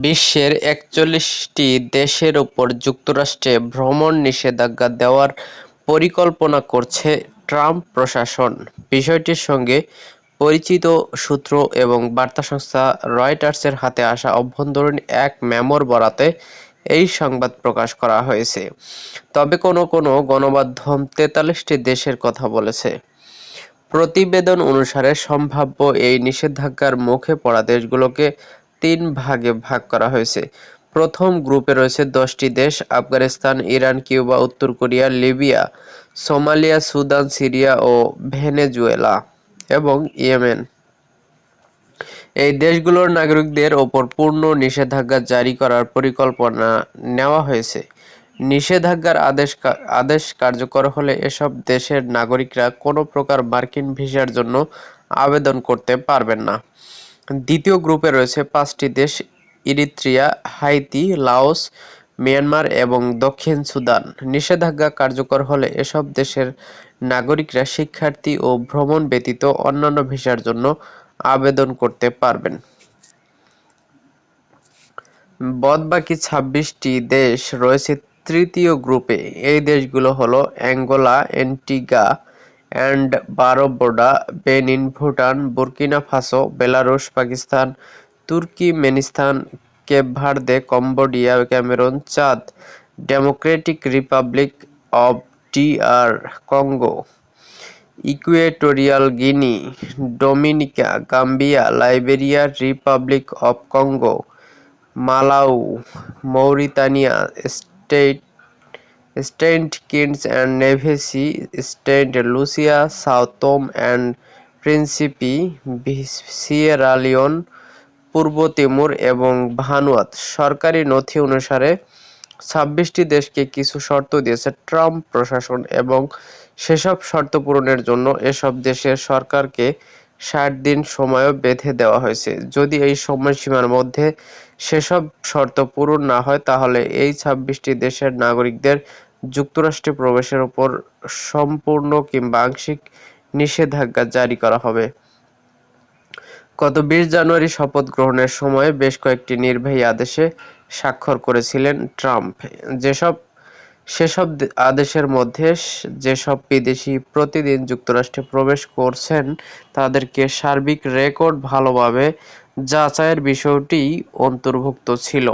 বিশ্বের একচল্লিশটি দেশের ওপর যুক্তরাষ্ট্রে ভ্রমণ নিষেধাজ্ঞা দেওয়ার পরিকল্পনা করছে ট্রাম্প প্রশাসন। বিষয়টির সঙ্গে পরিচিত সূত্র এবং বার্তা সংস্থা রয়টার্সের হাতে আসা অভ্যন্তরীণ এক মেমোর বরাতে এই সংবাদ প্রকাশ করা হয়েছে। তবে কোনো কোনো গণমাধ্যম তেতাল্লিশটি দেশের কথা বলেছে। প্রতিবেদন অনুসারে সম্ভাব্য এই নিষেধাজ্ঞার মুখে পড়া দেশগুলোকে তিন ভাগে ভাগ করা হয়েছে। প্রথম গ্রুপে রয়েছে দশটি দেশ, আফগানিস্তান, ইরান, কিউবা, উত্তর Korea, Libya, Somalia, Sudan, Syria ও ভেনেজুয়েলা এবং ইয়েমেন। এই দেশগুলোর নাগরিকদের ওপর পূর্ণ নিষেধাজ্ঞা জারি করার পরিকল্পনা নেওয়া হয়েছে। নিষেধাজ্ঞার আদেশ আদেশ কার্যকর হলে এসব দেশের নাগরিকরা কোনো প্রকার মার্কিন ভিসার জন্য আবেদন করতে পারবেন না। দ্বিতীয় গ্রুপে রয়েছে পাঁচটি দেশ, ইরিত্রিয়া, হাইতি, লাওস, মিয়ানমার এবং দক্ষিণ সুদান। নিষেধাজ্ঞা কার্যকর হলে এসব দেশের নাগরিকরা শিক্ষার্থী ও ভ্রমণ ব্যতীত অন্যান্য ভিসার জন্য আবেদন করতে পারবেন। বদবাকি ছাব্বিশটি দেশ রয়েছে তৃতীয় গ্রুপে। এই দেশগুলো হলো Angola Antigua and Barbuda Benin, Bhutan, Burkina Faso, Belarus, Pakistan Turkmenistan Cape Verde, Cambodia, Cameroon, Chad, Democratic Republic of DR Congo, Equatorial Guinea, Dominica, Gambia, Liberia Republic of Congo, Malawi, Mauritania, state Saint Kitts and Nevis Saint Lucia Sao Tome and Principe Sierra Leone Purba Timor এবং Vanuatu সরকারি নথি অনুসারে ছাব্বিশটি দেশকে কিছু শর্ত দিয়েছে Trump প্রশাসন এবং সেসব শর্ত পূরণের জন্য এসব দেশের সরকারকে ষাট দিন সময়ও বেঁধে দেওয়া হয়েছে। যদি এই সময়সীমার মধ্যে সেসব শর্ত পূরণ না হয়, তাহলে এই ছাব্বিশটি দেশের নাগরিকদের যুক্তরাষ্ট্রে প্রবেশের উপর সম্পূর্ণ কিংবা আংশিক নিষেধাজ্ঞা জারি করা হবে। গত বিশ জানুয়ারি শপথ গ্রহণের সময় বেশ কয়েকটি নির্বাহী আদেশে স্বাক্ষর করেছিলেন ট্রাম্প। যেসব, সেসব আদেশের মধ্যে যেসব বিদেশি প্রতিদিন যুক্তরাষ্ট্রে প্রবেশ করছেন, তাদেরকে সার্বিক রেকর্ড ভালোভাবে যাচাইয়ের বিষয়টি অন্তর্ভুক্ত ছিল।